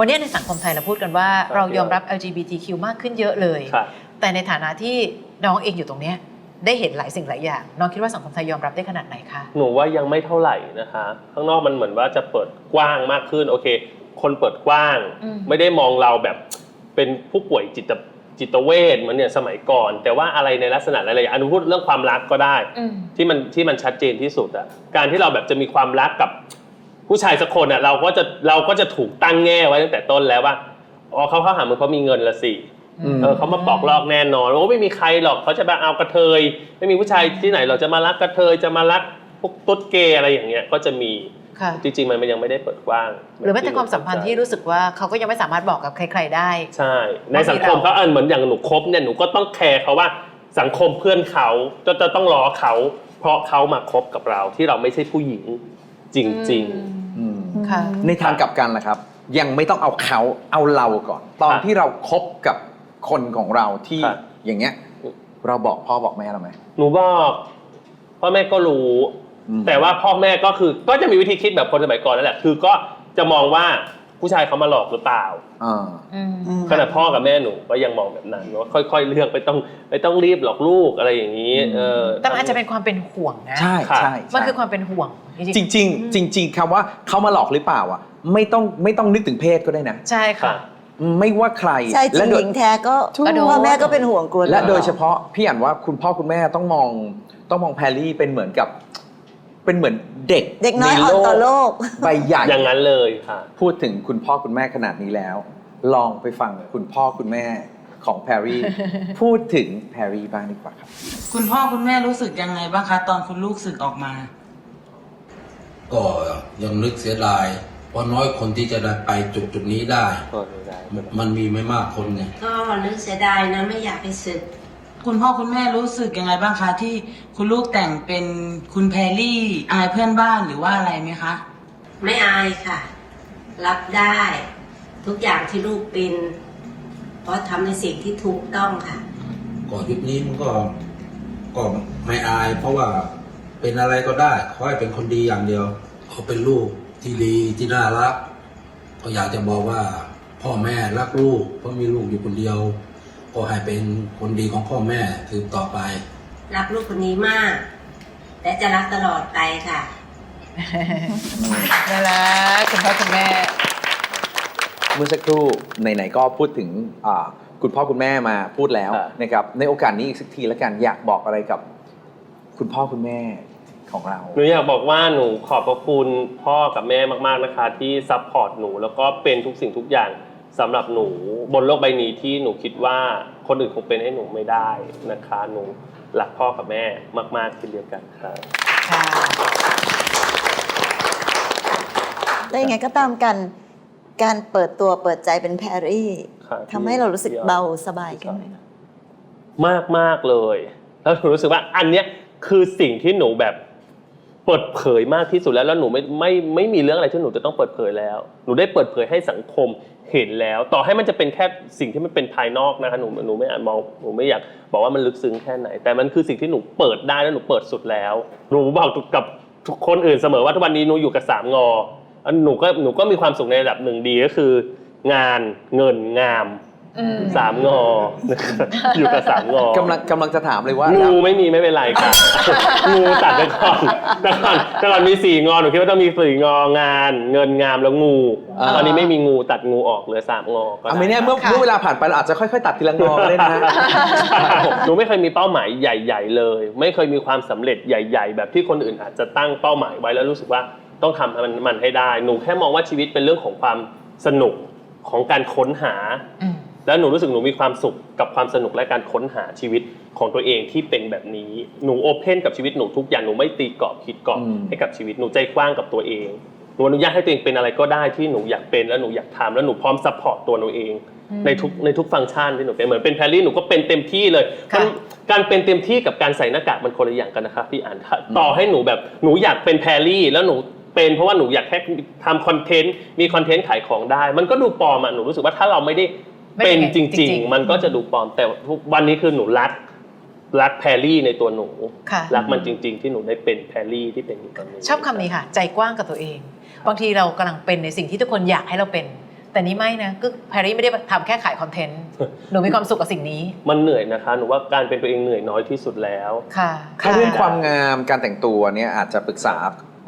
วันนี้ในสังคมไทยเราพูดกันว่าครับเรายอมรับ LGBTQ มากขึ้นเยอะเลยค่ะแต่ในฐานะที่น้องเองอยู่ตรงเนี้ยได้เห็นหลายสิ่งหลายอย่าง น้องคิดว่าสังคมไทยยอมรับได้ขนาดไหนคะ หนูว่ายังไม่เท่าไหร่นะคะ ข้างนอกมันเหมือนว่าจะเปิดกว้างมากขึ้นโอเค คนเปิดกว้าง อืม ไม่ได้มองเราแบบเป็นผู้ป่วยจิตจิตเวชเหมือนเนี่ยสมัยก่อน แต่ว่าอะไรในลักษณะอะไรอย่างอนุพูดเรื่องความรักก็ได้ อืม ที่มันที่มันชัดเจนที่สุดอะการที่เราแบบจะมีความรักกับ ผู้ชายสักคนอะเราก็จะเราก็จะถูกตั้งแง่ไว้ตั้งแต่ต้นแล้วว่าอ๋อเขาเข้าหามึงเพราะมีเงินละสิอืมเออเขามาปอกลอกแน่นอนว่าไม่มีใครหรอกเขาจะมาเอากระเทย ไม่มีผู้ชายที่ไหนเราจะมารักกระเทยจะมารักพวกตุ๊ดเกย์อะไรอย่างเงี้ยก็จะมีค่ะจริงๆมันยังไม่ได้เปิดกว้าง หรือแม้แต่ความสัมพันธ์ที่รู้สึกว่าเขาก็ยังไม่สามารถบอกกับใคร ๆได้ ใช่ ในสังคมเขาเออเหมือนอย่างหนูคบเนี่ยหนูก็ต้องแคร์เขาว่าสังคมเพื่อนเขาจะจะต้องรอเขา เพราะเขามาคบกับเราที่เราไม่ใช่ผู้หญิงจริงอืม ค่ะ ในทางกลับกันล่ะครับ ยังไม่ต้องเอาเขาเอาเราก่อน ตอนครับที่เราคบกับคนของเราที่ครับ อย่างเงี้ย เราบอกพ่อบอกแม่เราไหมๆหนูบอกพ่อแม่ก็รู้ อืม แต่ว่าพ่อแม่ก็คือก็จะมีวิธีคิดแบบคนสมัยก่อนนั่นแหละ คือก็จะมองว่า ผู้ชายเขามาหลอกหรือเปล่าอ่า อืมขนาดพ่อกับแม่หนูก็ยังมองแบบนั้นว่าค่อย ๆ เลือกไม่ต้องไม่ต้องรีบหลอกลูกอะไรอย่างนี้อืมเออ แต่มันอาจจะเป็นความเป็นห่วงนะ ใช่ค่ะใช่มันใช่คือความเป็นห่วง จริงจริงๆจริงๆคำว่าเขามาหลอกหรือเปล่าอะ ไม่ต้องไม่ต้องนึกถึงเพศก็ได้นะ ใช่ค่ะค่ะ ไม่ว่าใครใช่จริและงโดหย ญิงแท้ก็ถูก พ่อแม่ก็เป็นห่วงกลัวและโดยเฉพาะพี่อ่านว่าคุณพ่อคุณแม่ต้องมองต้องมองแพรรี่เป็นเหมือนกับ เป็นเหมือนเด็กเด็กน้อยอ่อนต่อโลก ใบใหญ่ อย่างนั้นเลยค่ะ พูดถึงคุณพ่อคุณแม่ขนาดนี้แล้ว ลองไปฟังคุณพ่อคุณแม่ของแพรรี่ พูดถึงแพรรี่บ้างดีกว่าครับ คุณพ่อคุณแม่รู้สึกยังไงบ้างคะ ตอนคุณลูกสึกออกมา ก็ยังนึกเสียดายเพราะน้อยคนที่จะได้ไปจุดจุดๆนี้ได้ มันมีไม่มากคนไงก็นึกเสียดายนะไม่อยากไปศึก คุณพ่อคุณแม่รู้สึกยังไงบ้างคะ ที่คุณลูกแต่งเป็นคุณแพรลี่ อายเพื่อนบ้านหรือว่าอะไรไหมคะ ไม่อายค่ะ รับได้ ทุกอย่างที่ลูกเป็น เพราะทำในสิ่งที่ถูกต้องค่ะ ก่อนยุคนี้มันก็ก็ไม่อาย เพราะว่าเป็นอะไรก็ได้ขอให้เป็นคนดีอย่างเดียวเขาเป็นลูกที่ดีที่น่ารัก ก็อยากจะบอกว่า พ่อแม่รักลูกเพราะมีลูกอยู่คนเดียว ก็ให้เป็นคนดีของพ่อแม่สืบต่อไป รักลูกคนนี้มาก และจะรักตลอดไปค่ะ น่ารักคุณพ่อคุณแม่ เมื่อสักครู่ไหนๆก็พูดถึงอ่าคุณพ่อคุณแม่มาพูดแล้วครับนะครับในโอกาสนี้อีกสักทีแล้วกันอยากบอกอะไรกับ คุณพ่อคุณแม่ของเรา หนูอยากบอกว่าหนูขอบพระคุณพ่อกับแม่มากๆนะคะ ที่ซัพพอร์ตหนู แล้วก็เป็นทุกสิ่งทุกอย่าง สำหรับหนูบนโลกใบนี้ที่หนูคิดว่าคนอื่นคงเป็นให้หนูไม่ได้นะคะ หนูรักพ่อกับแม่มากๆเช่นเดียวกันค่ะค่ะได้ยังไงก็ตามกัน การเปิดตัวเปิดใจเป็นแพรรี่ค่ะทำให้เรารู้สึกพี่อ้อยเบาสบายขึ้นไหมมากมากๆเลย แล้วหนูรู้สึกว่าอันเนี้ยคือสิ่งที่หนูแบบเปิดเผยมากที่สุดแล้วแล้วหนูไม่ไม่ไม่มีเรื่องอะไรที่หนูจะต้องเปิดเผยแล้ว หนูได้เปิดเผยให้สังคม เห็นแล้วต่อให้มันจะเป็นแค่สิ่งที่มันเป็นภายนอกนะคะหนูหนูไม่อาจมองหนูไม่อยากบอกว่ามันลึกซึ้งแค่ไหน แต่มันคือสิ่งที่หนูเปิดได้แล้วหนูเปิดสุดแล้วหนูบอกกับทุกคนอื่นเสมอว่าทุกวันนี้หนูอยู่กับสามงอหนูก็หนูก็มีความสุขในระดับหนึ่งดีก็คือ งานเงินงาม สามงอ อยู่กับสามงอกำลังกำลังจะถามเลยว่า งูไม่มีไม่เป็นไรค่ะ งูตัดไปก่อนแต่ก่อนแต่ก่อนมีสี่งอหนูคิดว่าต้องมีสี่งองาน เงินงามแล้วงู อ่า ตอนนี้ไม่มีงูตัดงูออกเหลือสามงอก็อะได้ ไม่แน่เมื่อค่ะ เมื่อเวลาผ่านไปเราอาจจะค่อยๆ ตัดทีละงอก็ได้นะหนูไม่เคยมีเป้าหมายใหญ่ ๆ เลย ไม่เคยมีความสำเร็จใหญ่ ๆ แบบที่คนอื่นอาจจะตั้งเป้าหมายไว้แล้วรู้สึกว่าต้องทำให้มันมันให้ได้ หนูแค่มองว่าชีวิตเป็นเรื่องของความสนุกของการค้นหา อืม แล้วหนูรู้สึกหนูมีความสุขกับความสนุกและการค้นหาชีวิตของตัวเองที่เป็นแบบนี้หนูโอเพนกับชีวิตหนูทุกอย่างหนูไม่ตีกรอบคิดกรอบอืม ให้กับชีวิตหนูใจกว้างกับตัวเองหนูอนุญาตให้ตัวเองเป็นอะไรก็ได้ที่หนูอยากเป็นแล้วหนูอยากทำแล้วหนูพร้อมซัพพอร์ตตัวหนูเองอืมในทุกในทุกฟังก์ชันที่หนูเป็นเหมือนเป็นแพรรี่หนูก็เป็นเต็มที่เลยค่ะมันการเป็นเต็มที่กับการใส่หน้ากากมันคนละอย่างกันนะครับพี่อ่านถ้าต่อให้หนูแบบหนูอยากเป็นแพรรี่แล้วหนูเป็นเพราะว่าหนูอยากแค่ทำคอนเทนต์มีคอนเทนต์ขายของได้ มันก็ดูปลอมอะหนูรู้สึกว่าถ้าเราไม่ได้ไม่ได้ เป็นจจริริงงๆๆมันก็จะดูปลอมแต่ทุกวันนี้คือหนูรักรักแพรรี่ในตัวหนู ค่ะ รักมันจริง ๆ ที่หนูได้เป็นแพรรี่ที่เป็นอยู่ตอนนี้ชอบคำนี้ค่ะ ใจกว้างกับตัวเอง บางทีเรากำลังเป็นในสิ่งที่ทุกคนอยากให้เราเป็น แต่แต่นี่ไม่นะก็แพรรี่ไม่ได้ทำแค่ขายคอนเทนต์หนูมีความสุขกับสิ่งนี้มันเหนื่อยนะคะหนูว่าการเป็นตัวเองเหนื่อยน้อยที่สุดแล้ว ค่ะ ถ้าเรื่องความงามการแต่งตัวเนี่ยอาจจะปรึกษา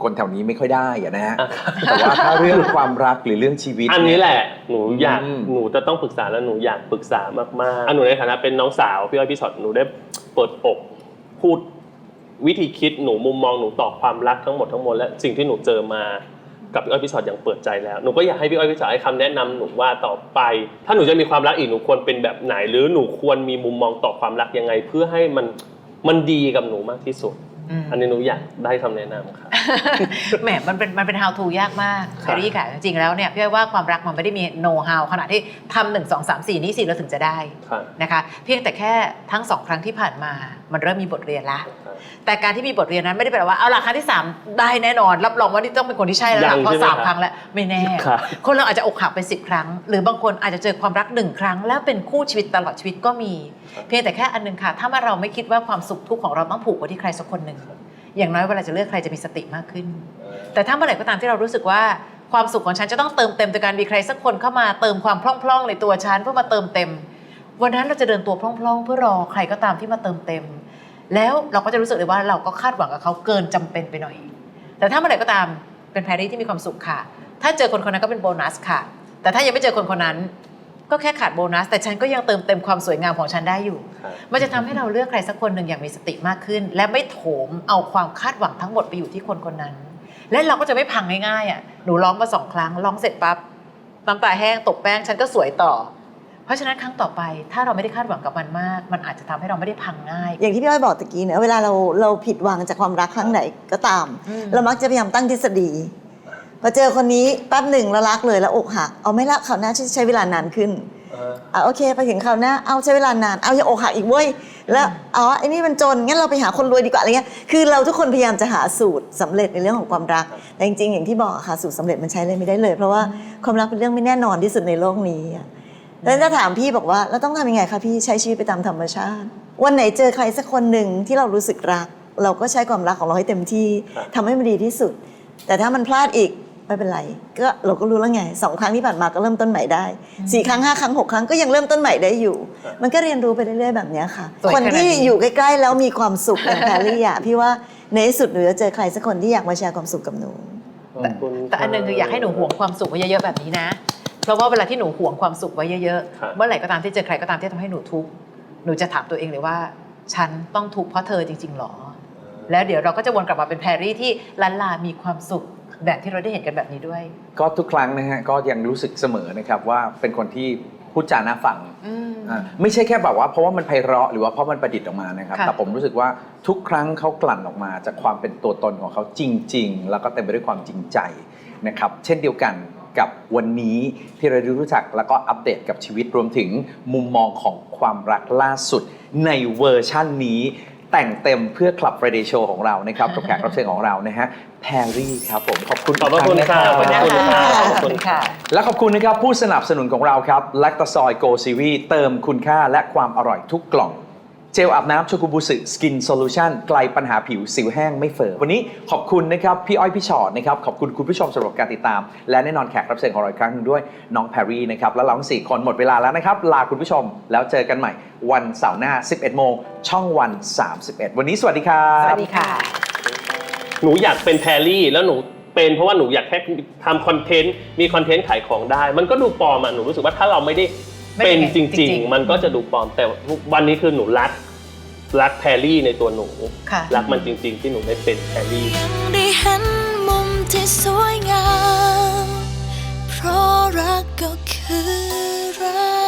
คนแถวนี้ไม่ค่อยได้อะนะฮะอะแต่ว่าถ้าเรื่องความรักหรือเรื่องชีวิต อันนี้แหละ หนูอยากอืม หนูจะต้องปรึกษาแล้วหนูอยากปรึกษามากๆอะหนูในฐานะเป็นน้องสาวพี่อ้อยพี่ชอตหนูได้เปิดอกพูดวิธีคิดหนูมุมมองหนูต่อความรักทั้งหมดทั้งมวลและสิ่งที่หนูเจอมากับพี่อ้อยพี่ชอตอย่างเปิดใจแล้วหนูก็อยากให้พี่อ้อยพี่ชอตให้คำแนะนำหนูว่าต่อไป ถ้าหนูจะมีความรักอีกหนูควรเป็นแบบไหน หรือหนูควรมีมุมมองต่อความรักยังไง เพื่อให้มันมันดีกับหนูมากที่สุดม อันนี้หนูอยากได้คำแนะนำค่ะแหมมันเป็นมันเป็น how to ยากมากคแครับรี่ค่ะจริงๆแล้วเนี่ยพี่อ้อยว่าความรักมันไม่ได้มี know how ขนาดที่ทำหนึ่งสองสามสี่นี่สิเราถึงจะได้ค่ะนะคะเพียงแต่แค่ทั้งสองครั้งที่ผ่านมา มันเริ่มมีบทเรียนละแต่การที่มีบทเรียนนั้นไม่ได้แปลว่าเอาล่ะครั้งที่ 3 ได้แน่นอน รับรองว่านี่ต้องเป็นคนที่ใช่แล้วล่ะยังเพราะใช่ไหมสามครับครั้งแล้วไม่แน่ครับคนเราอาจจะอกหักไปสิบครั้ง หรือบางคนอาจจะเจอความรักหนึ่งครั้ง แล้วเป็นคู่ชีวิตตลอดชีวิตก็มี เพียงแต่แค่อันหนึงค่ะ ถ้ามาเราไม่คิดว่าความสุขทุกข์ของเราต้องผูกไว้ที่ใครสักคนหนึ่งอย่างน้อยเวลาจะเลือกใครจะมีสติมากขึ้น แต่ถ้าเมื่อไหร่ก็ตามที่เรารู้สึกว่าความสุขของฉันจะต้องเติมเต็มโดยการมีใครสักคนเข้ามาเติมความพร่องๆในตัวฉันเพื่อมาเติมเต็ม วันนั้นเราจะเดินตัวพร่องๆ เพื่อรอใครก็ตามที่มาเติมเต็ม แล้วเราก็จะรู้สึกเลยว่าเราก็คาดหวังกับเขาเกินจำเป็นไปหน่อย แต่ถ้าเมื่อไหร่ก็ตามเป็นแพรรี่ที่มีความสุขค่ะ ถ้าเจอคนคนนั้นก็เป็นโบนัสค่ะ แต่ถ้ายังไม่เจอคนคนนั้น ก็แค่ขาดโบนัส แต่ฉันก็ยังเติมเต็มความสวยงามของฉันได้อยู่ครับมันจะทำให้เราเลือกใครสักคนหนึ่งอย่างมีสติมากขึ้น และไม่โถมเอาความคาดหวังทั้งหมดไปอยู่ที่คนคนนั้น และเราก็จะไม่พังง่ายๆอะหนูร้องมาสองครั้งร้องเสร็จปั๊บน้ำตาแห้งตกแป้งฉันก็สวยต่อเพราะฉะนั้นครั้งต่อไปถ้าเราไม่ได้คาดหวังกับมันมาก มันอาจจะทำให้เราไม่ได้พังง่าย อย่างที่พี่อ้อยบอกตะกี้เนี่ยเวลาเราเราผิดหวังจากความรักครั้งไหนก็ตามอืมเรามักจะพยายามตั้งทฤษฎี พอเจอคนนี้แป๊บหนึ่งแล้วรักเลยแล้วอกหัก เอาไม่ละคราวหน้าใช้เวลานานขึ้นอะโอเคไปถึงคราวหน้าเอาใช้เวลานานเอาอย่าอกหักอีกเว้ยแล้วอ๋อไอ้นี่มันจนงั้นเราไปหาคนรวยดีกว่าอะไรเงี้ยคือเราทุกคนพยายามจะหาสูตรสำเร็จในเรื่องของความรักแต่จริงๆอย่างที่บอกอะค่ะสูตรสำเร็จมันใช้เลยไม่ได้เลย เพราะว่าความรักเป็นเรื่องไม่แน่นอนที่สุดในโลกนี้อะ แล้วถ้าถามพี่บอกว่าแล้วต้องทำยังไงคะพี่ใช้ชีวิตไปตามธรรมชาติ วันไหนเจอใครสักคนหนึ่งที่เรารู้สึกรัก เราก็ใช้ความรักของเราให้เต็มที่ครับทำให้มันดีที่สุด แต่ถ้ามันพลาดอีก ไม่เป็นไรก็เราก็รู้แล้วไงสองครั้งที่ผ่านมาก็เริ่มต้นใหม่ได้สี่ครั้งห้าครั้งหกครั้งก็ยังเริ่มต้นใหม่ได้อยู่ มันก็เรียนรู้ไปเรื่อยๆแบบเนี้ยค่ะสวยคนขนาดนี้ที่อยู่ใกล้ๆแล้วมีความสุขอย่างแพรรี่อะพี่ว่าในที่สุดหนูจะเจอใครสักคนที่อยากมาแชร์ความสุขกับหนูขอบคุณแต่อันหนึงคืออยากให้หนูห่วงความสุขไว้เยอะๆแบบนี้นะ เพราะว่าเวลาที่หนูห่วงความสุขไว้เยอะครับๆเมื่อไหร่ก็ตามที่เจอใครก็ตามที่ทำให้หนูทุกข์หนูจะถามตัวเองเลยว่า ฉันต้องทุกข์เพราะเธอจริงๆหรอ แล้วเดี๋ยวเราก็จะวนกลับมาเป็นแพรรี่ที่ลันลามีความสุข แบบที่เราได้เห็นกันแบบนี้ด้วย ก็ทุกครั้งนะฮะก็ยังรู้สึกเสมอนะครับว่าเป็นคนที่พูดจาน่าฟังอืม อ่าไม่ใช่แค่แบบว่าเพราะว่ามันไพเราะหรือว่าเพราะมันประดิษฐ์ออกมานะครับ ค่ะ แต่ผมรู้สึกว่าทุกครั้งเขากลั่นออกมา จากความเป็นตัวตนของเขาจริง ๆ แล้วก็เต็มไปด้วยความจริงใจนะครับเช่นเดียวกันกับวันนี้ที่เราได้รู้จักแล้วก็อัปเดตกับชีวิตรวมถึงมุมมองของความรักล่าสุดในเวอร์ชั่นนี้ แต่งเต็มเพื่อ Club Friday Show ของเรานะครับกับแขกรับเชิญของเรานะฮะแพรรี่ครับผมขอบคุณขอบพระคุณอีกค่ะรั้งนะขอบคุณค่ะขขออบบคุคุณณค่ะค่ะ และขอบคุณนะครับผู้สนับสนุนของเราครับ l a c t a s o y Go Series เติมคุณค่าและความอร่อยทุกกล่อง เจลอาบน้ำโชกุบุสึสกินโซลูชันไกลปัญหาผิวสิวแห้งไม่เฟิร์มวันนี้ขอบคุณนะครับ พี่อ้อยพี่ชอตนะครับ ขอบคุณคุณผู้ชมสำหรับการติดตาม และแน่นอนแขกรับเชิญของเราอีกครั้งหนึงด้วยน้องแพรรี่นะครับ และเราทั้งสี่คนหมดเวลาแล้วนะครับ ลาคุณผู้ชมแล้วเจอกันใหม่วันเสาร์หน้า 11 โมงช่องวัน 31 วันนี้สวัสดีครับสวัสดีค่ะ หนูอยากเป็นแพรรี่แล้วหนูเป็นเพราะว่าหนูอยากแค่ทำคอนเทนต์มีคอนเทนต์ขายของได้ มันก็ดูปลอมอะหนูรู้สึกว่าถ้าเราไม่ได้ไม่ เป็นจริง ๆ มันก็จะดูปลอมแต่วันนี้คือหนูรักรักแพรรี่ในตัวหนู รักมันจริง ๆ ที่หนูได้เป็นแพรรี่ยังได้เห็นมุมที่สวยงามเพราะรักก็คือรัก